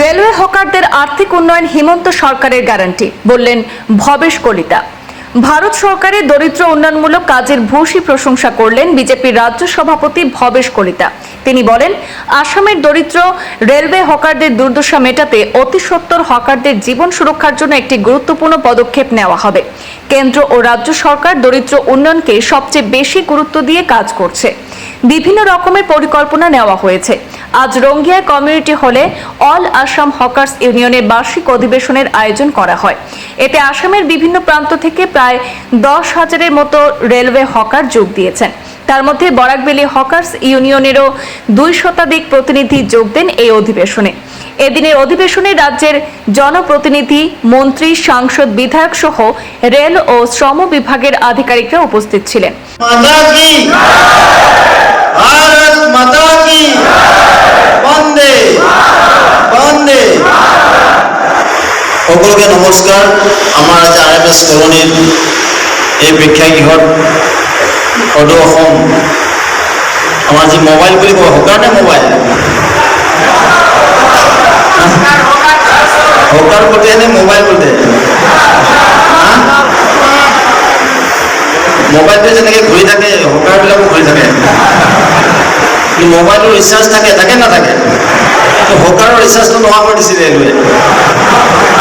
Railway হকারদের আর্থিক উন্নয়ন হিমন্ত সরকারের গ্যারান্টি বললেন ভবেশ কলিতা। ভারত সরকারের দরিদ্র উন্নয়নমূলক কাজের ভূষী প্রশংসা করলেন বিজেপির রাজ্য সভাপতি ভবেশ কলিতা। তিনি বলেন, আসামের দরিদ্র রেলওয়ে হকারদের দুর্দশা মেটাতে অতি সত্বর হকারদের জীবন সুরক্ষার জন্য একটি গুরুত্বপূর্ণ পদক্ষেপ নেওয়া হবে। কেন্দ্র ও রাজ্য সরকার দরিদ্র উন্নয়নকে সবচেয়ে বেশি গুরুত্ব দিয়ে কাজ করছে। বিভিন্ন রকমের পরিকল্পনা নেওয়া হয়েছে। আজ রঙ্গিয়া কমিউনিটি হলে অল আসাম হকার্স ইউনিয়নের বার্ষিক অধিবেশনের আয়োজন করা হয়। এতে আসামের বিভিন্ন প্রান্ত থেকে প্রায় দশ হাজারের মতো রেলওয়ে হকার যোগ দিয়েছেন। তার মধ্যে বরাকবেলি হকার্স ইউনিয়নেরও দুই শতাধিক প্রতিনিধি যোগ দেন এই অধিবেশনে। এদিনের অধিবেশনে রাজ্যের জনপ্রতিনিধি, মন্ত্রী, সাংসদ, বিধায়ক সহ রেল ও শ্রম বিভাগের আধিকারিকরা উপস্থিত ছিলেন। সকলকে নমস্কার। আমার আজ আর এম এস কলোনির এই প্রেক্ষাগৃহ সদৌ অসম আমাৰ যি মোবাইল বুলি কয় হকাৰ নে মোবাইল হকাৰ কোটে নে মোবাইল কোটে মোবাইলটো যেনেকৈ ঘূৰি থাকে হকাৰবিলাকো ঘূৰি থাকে। কিন্তু মোবাইলৰ ৰিচাৰ্জ থাকে থাকে নাথাকে হকাৰৰ ৰিচাৰ্জটো নোহোৱা কৰি দিছিলে ৰেলৱে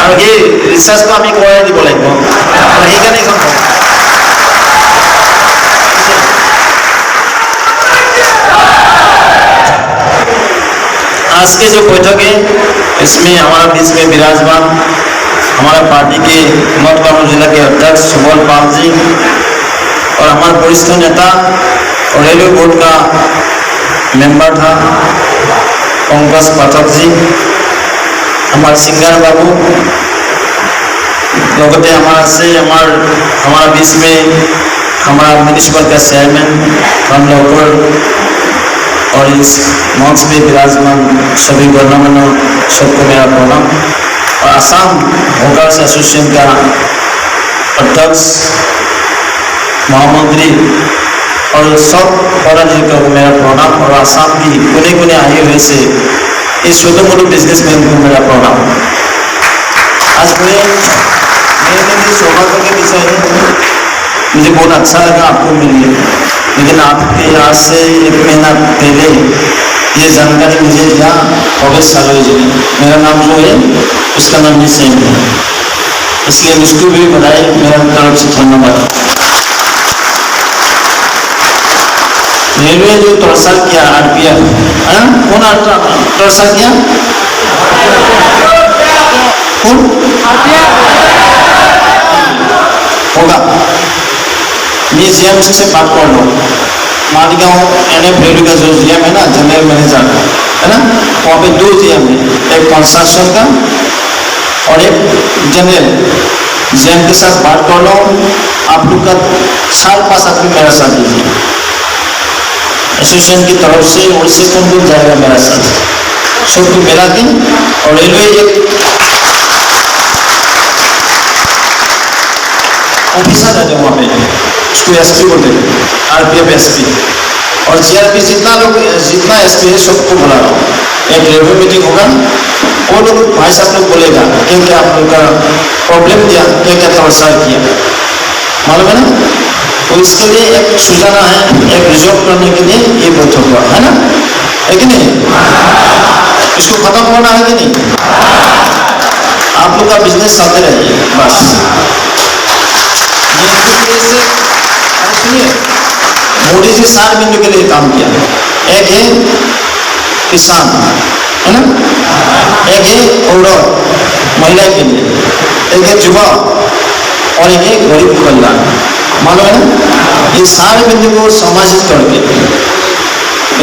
আৰু সেই ৰিচাৰ্জটো আমি কৰাই দিব লাগিব। সেইকাৰণে এইখন। आज के जो बैठक है, इसमें हमारा बीच में विराजमान हमारा पार्टी के नॉर्थ जिला के अध्यक्ष सुबोल पाल जी और हमारे वरिष्ठ नेता और रेलवे बोर्ड का मेंबर था पंकज पाठक जी, हमारे सिंगर बाबू लगते हमारा से हमार, हमारा बीच में हमारा म्यूनिसिपल का चेयरमैन हम लोग और इस मंच में विराजमान सभी गवर्नमेंटों सबको मेरा प्रणाम। और आसाम होकर्स एसोसिएशन का अध्यक्ष महामंत्री और सब पदाधिकारी को मेरा प्रणाम और आसाम की कोने कोने आए हुए से इस छोटे मोटे बिजनेसमैन को मेरा प्रणाम। आज मैं, मेरे सौभाग्य के विषय मुझे बहुत अच्छा लगा आपको मिलिए लेकिन आपके यहाँ से एक महीना पहले ये जानकारी मुझे दिया भवेश सालोई जी ने मेरा नाम जो है उसका नाम भी सेम है। इसलिए उसको भी बधाई मेरा तरफ़ से धन्यवाद रेलवे जो तोड़सा किया आरपीएफ। हाँ? कौन तोड़सा किया? कौन होगा म्यूज़ियम से बात कर लो। मालीगांव एन एफ़ रेलवे का जो जीएम है ना, जनरल मैनेजर, है ना? वहाँ पे दो जीएम है एक कंस्ट्रक्शन का और एक जनरल। जीएम के साथ बात कर लो, आप लोग का साल पास आदमी मेरा साथ दीजिए। एसोसिएशन की तरफ़ से और से कौन कौन जाएगा मेरा साथ? सबको मिला के और रेलवे एक ऑफिसर है जो वहाँ पे। उसको एस पी बोलते हैं। R P F S P और सी आर पी जितना लोग, जितना एस पी है, सबको बुला रहा हूँ। एक रेलवे मीटिंग होगा। वो लोग भाई साहब लोग बोलेगा, क्या क्या आप लोग का प्रॉब्लम क्या? क्या क्या तमस्या किया? मालूम है ना? तो इसके लिए एक सुझाना है, एक रिजॉल्व करने के लिए ये बैठक हुआ है ना? है कि नहीं? इसको खत्म करना है कि नहीं? आप लोग का बिज़नेस चलते रहिए, बस। ये मोदी जी सात बिंदु के लिए काम किया। एक है किसान, है ना? एक है औरत, महिला के लिए। एक है युवा और एक है गरीब कल्याण। मालूम है ना? ये सारे बिंदु को समाजित करके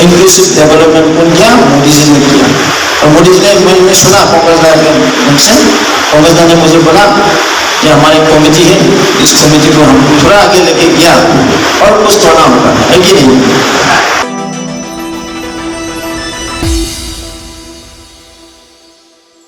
इंक्लूसिव डेवलपमेंट को किया, मोदी जी ने किया। मोदी जी ने मैंने सुना, कांग्रेस के उनसे कांग्रेस ने मुझे बोला कि हमारी कमेटी है, इस कमेटी को हम थोड़ा आगे लेके गया और कुछ थोड़ा होगा, है कि नहीं?